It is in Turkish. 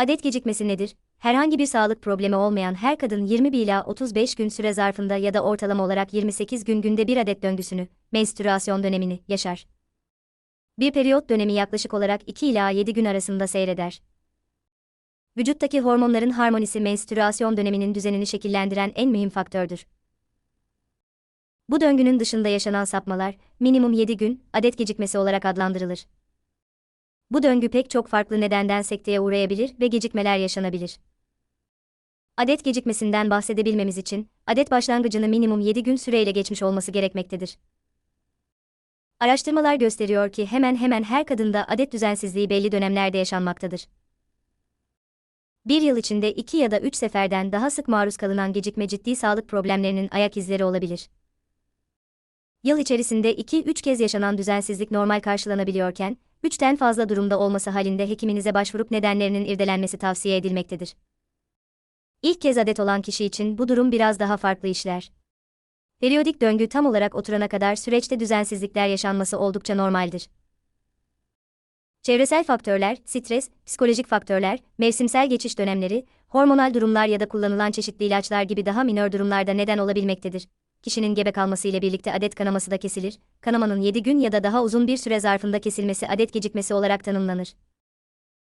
Adet gecikmesi nedir? Herhangi bir sağlık problemi olmayan her kadın 20 ila 35 gün süre zarfında ya da ortalama olarak 28 gün günde bir adet döngüsünü, menstrüasyon dönemini yaşar. Bir periyot dönemi yaklaşık olarak 2 ila 7 gün arasında seyreder. Vücuttaki hormonların harmonisi menstrüasyon döneminin düzenini şekillendiren en mühim faktördür. Bu döngünün dışında yaşanan sapmalar, minimum 7 gün, adet gecikmesi olarak adlandırılır. Bu döngü pek çok farklı nedenden sekteye uğrayabilir ve gecikmeler yaşanabilir. Adet gecikmesinden bahsedebilmemiz için, adet başlangıcını minimum 7 gün süreyle geçmiş olması gerekmektedir. Araştırmalar gösteriyor ki hemen hemen her kadında adet düzensizliği belli dönemlerde yaşanmaktadır. Bir yıl içinde 2 ya da 3 seferden daha sık maruz kalınan gecikme ciddi sağlık problemlerinin ayak izleri olabilir. Yıl içerisinde 2-3 kez yaşanan düzensizlik normal karşılanabiliyorken, 3'ten fazla durumda olması halinde hekiminize başvurup nedenlerinin irdelenmesi tavsiye edilmektedir. İlk kez adet olan kişi için bu durum biraz daha farklı işler. Periyodik döngü tam olarak oturana kadar süreçte düzensizlikler yaşanması oldukça normaldir. Çevresel faktörler, stres, psikolojik faktörler, mevsimsel geçiş dönemleri, hormonal durumlar ya da kullanılan çeşitli ilaçlar gibi daha minör durumlarda neden olabilmektedir. Kişinin gebe kalması ile birlikte adet kanaması da kesilir. Kanamanın 7 gün ya da daha uzun bir süre zarfında kesilmesi adet gecikmesi olarak tanımlanır.